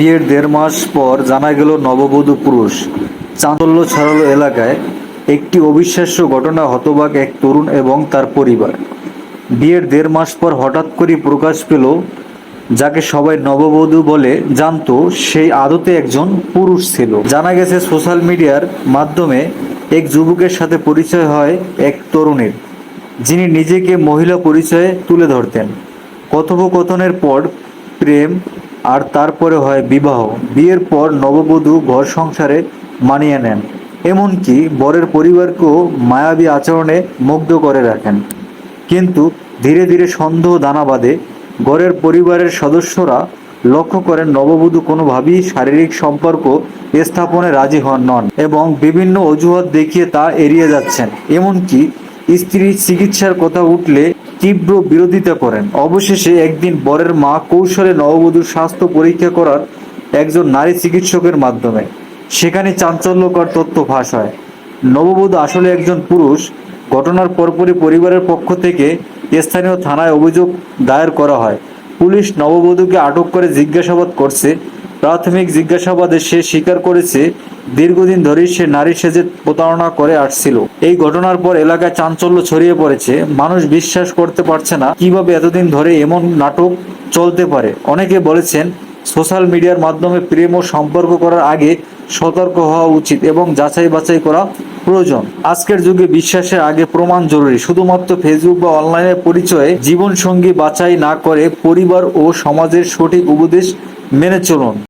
বিয়ের দেড় মাস পর জানা গেল নববধূ পুরুষ। চাঞ্চল্য ছড়ালো এলাকায়। একটি অবিশ্বাস্য ঘটনা হতবাক এক তরুণ এবং তার পরিবার। বিয়ের দেড় মাস পর হঠাৎ করে প্রকাশ পেল, যাকে সবাই নববধূ বলে জানতো, সেই আদতে একজন পুরুষ ছিল। জানা গেছে, সোশ্যাল মিডিয়ার মাধ্যমে এক যুবকের সাথে পরিচয় হয় এক তরুণীর, যিনি নিজেকে মহিলা পরিচয়ে তুলে ধরতেন। কথোপকথনের পর প্রেম আর তারপরে হয় বিবাহ। বিয়ের পর নববধূ ঘর সংসারে মানিয়ে নেন। এমনকি বরের পরিবারকেও মায়াবী আচরণে মুগ্ধ করে রাখেন। কিন্তু ধীরে ধীরে সন্দেহ দানা বাঁধে। ঘরের পরিবারের সদস্যরা লক্ষ্য করেন নববধূ কোনোভাবেই শারীরিক সম্পর্ক স্থাপনে রাজি হন নন এবং বিভিন্ন অজুহাত দেখিয়ে তা এড়িয়ে যাচ্ছেন। এমনকি স্ত্রীর চিকিৎসার কথা উঠলে তীব্র বিরোধিতা করেন। অবশেষে একদিন বরের মা কৌশলে নববধূর স্বাস্থ্য পরীক্ষা করার একজন নারী চিকিৎসকের মাধ্যমে। সেখানে চাঞ্চল্যকর তথ্য ফাঁস হয়। নববধূ আসলে একজন পুরুষ। ঘটনার পরপরই পরিবারের পক্ষ থেকে স্থানীয় থানায় অভিযোগ দায়ের করা হয়। পুলিশ নববধূকে আটক করে জিজ্ঞাসাবাদ করছে প্রাথমিক জিজ্ঞাসাবাদে সে স্বীকার করেছে, দীর্ঘদিন ধরেই সে নারী সেজে প্রতারণা করে আসছিল। এই ঘটনার পর এলাকায় চাঞ্চল্য ছড়িয়ে পড়েছে। মানুষ বিশ্বাস করতে পারছে না কীভাবে এতদিন ধরে এমন নাটক চলতে পারে। অনেকে বলেছেন, সোশ্যাল মিডিয়ার মাধ্যমে প্রেম ও সম্পর্ক করার আগে সতর্ক হওয়া উচিত এবং যাচাই বাছাই করা প্রয়োজন। আজকের যুগে বিশ্বাসের আগে প্রমাণ জরুরি। শুধুমাত্র ফেসবুক বা অনলাইনে পরিচয়ে জীবন সঙ্গী বাছাই না করে পরিবার ও সমাজের সঠিক উপদেশ মেনে চলুন।